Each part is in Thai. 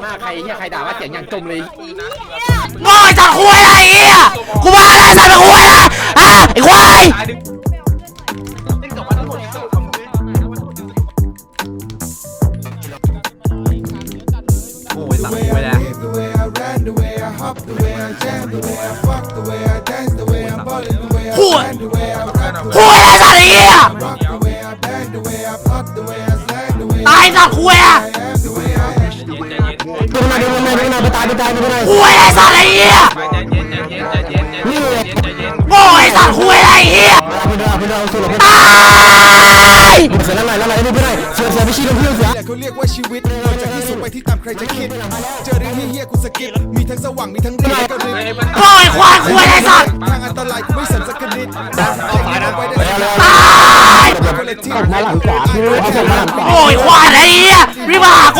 หน้าใครเฮียใครด่าว่าเสียงอย่างจมเลยโง่ไอ้สัตว์คุยอะไรเหี้ยกูมาแล้วสัตว์มาคุยอะไรอะไอ้ควายโอ้ยสังกูไปแล้ว The way I ran, the way I hopped, the way I jammed, the way I fucked, the way I danced, the way I'm ballin', the way I คุย ran, the way I rap, the คุยอะไรสัตว์ไอ้เหี้ย rock, the way I bang, the way I plot, the way I slang, the way ตายสัตว์คุยอะ I am, the way I ตายไปตายไปตายคุยอะไรสัตว์ไอ้เหี้ยโง่ไอ้สัตว์คุยอะไรเหี้ยไปเดินไปเดินสุดเลยตายเสือนั่นไรนั่นไรนี่ไม่ได้เสือเสือไม่ชี้เพื่อนเสือแหละเขาเรียกว่าชีวิตเดินจากที่สูงไปที่ต่ำใครจะคิดเจอเรื่องเฮี้ยๆกูสกิปมีทั้งสว่างมีทั้งเรียก็รึกโง่ไอ้ควายคุยอะไรสัตว์ทางอันตรายกูไม่สนสักนิดเอาตายนะไว้ได้ตายมาหลังขวาพี่รู้เขามาหลังขวาโง่ไอ้ควายไอ้เหี้ยรีบมาหากู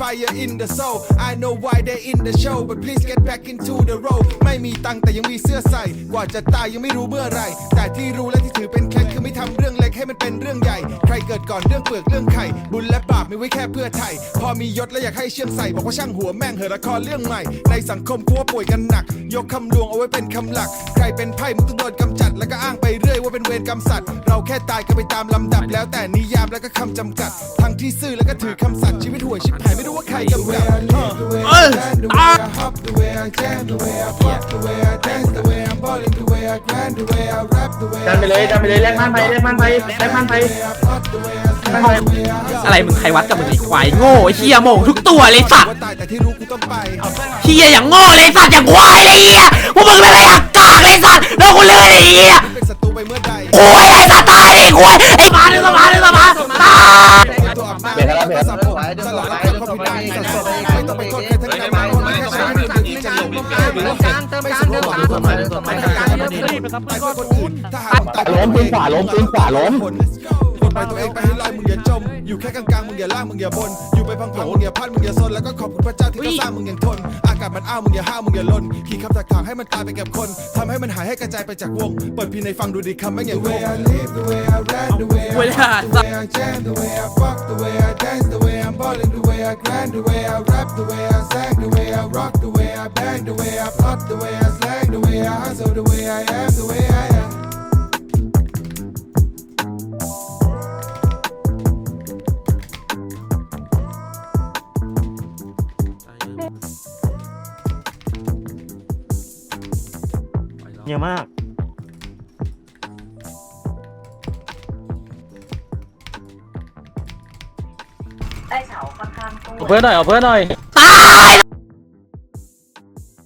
fire in the soul I know why they in the show but please get back into the role ไม่มีตังแต่ยังมีเสื้อใส่กว่าจะตายยังไม่รู้เมื่อไร แต่ที่รู้และที่ถือเป็นเคล็ดคือไม่ทำเรื่องเล็กให้มันเป็นเรื่องใหญ่ ใครเกิดก่อนเรื่องเปลือกเรื่องไข่ บุญและบาปไม่ไว้แค่เพื่อไทย พอมียศแล้วอยากให้เชื่อมใส่บอกว่าช่างหัวแม่งเหอะละครเรื่องใหม่ ในสังคมกูว่าป่วยกันหนัก ยกคำลวงเอาไว้เป็นคำหลัก ใครเป็นไพ่มึงต้องโดนกำจัด แล้วก็อ้างไปเรื่อยว่าเป็นเวรกรรมสัตว์ เราแค่ตายกันไปตามลำดับแล้วแต่นิยามแล้วก็คำจำกัด ทั้งที่ซื่อแล้วก็ถือคำสัตย์ชีวิตห่วยชิบหาย ไม่รู้ว่าใครกำกับเออตาย hop, the way I jam, the way I fuck, the way I dance, the way I'm ballin', the way I grind, the way I rap, the way I ดันไปเลยดันไปเลยแลกมันไปแลกมันไปแลกมันไป plot, the way I slap, the way I hustle. อะไรมึงใครวัดกับมึงไอ้ควายโง่ไอ้เหี้ยโม่งทุกตัวเลยสัตว์ว่าตายแต่ที่รู้กูต้องไปเหี้ยอย่างโง่เลยสัตว์อย่างควายเลยเหี้ยพวกมึงเป็นอะไรอยากกากเลยสัตว์แล้วกูเลือนไอ้เหี้ยเป็นศัตรูไปเมื่อใด ควายไอ้สัตว์ตายไอ้ควาย บียดแล้วสลับกับความผิดได้ไม่ต้องไปโทษใครทั้งนั้นมาคนแค่ใช้ไม่ถึงจะหลงไม่รู้ไม่สนุกหรอกไม่ทำการไม่ดีตายเพื่อคนอื่นถ้าหากตายล้มปืนขวาล้มปืนขวาล้มผลกดไปตัวเองไปให้ลอยมึงอย่าจม อยู่แค่กลางๆมึงอย่าล่างมึงอย่าบน อยู่ไปพังผงมึงอย่าพันมึงอย่าซนแล้วก็ขอบคุณพระเจ้าที่เขาสร้างมึงอย่างทน อากาศมันอ้าวมึงอย่าห้าวมึงอย่าลนขี่คำตักถางให้มันตายไปกับคนทำให้มันหายให้กระจายไปจากวง เปิดพีในฟังดูดีคำไม่อย่างคงเวลาสัตว์ I jam, the way I fuck, the way I dance, the way I'm ballin', the way I grind, the way I rap, the way I sang, the way I rock, the way I bang, the way I plot, the way I slang, the way I hustle, the way I am, the way I am. เยอะมาก ได้เสาค่อนข้างตู้เพื่อนหน่อยเอาเพื่อนหน่อยตาย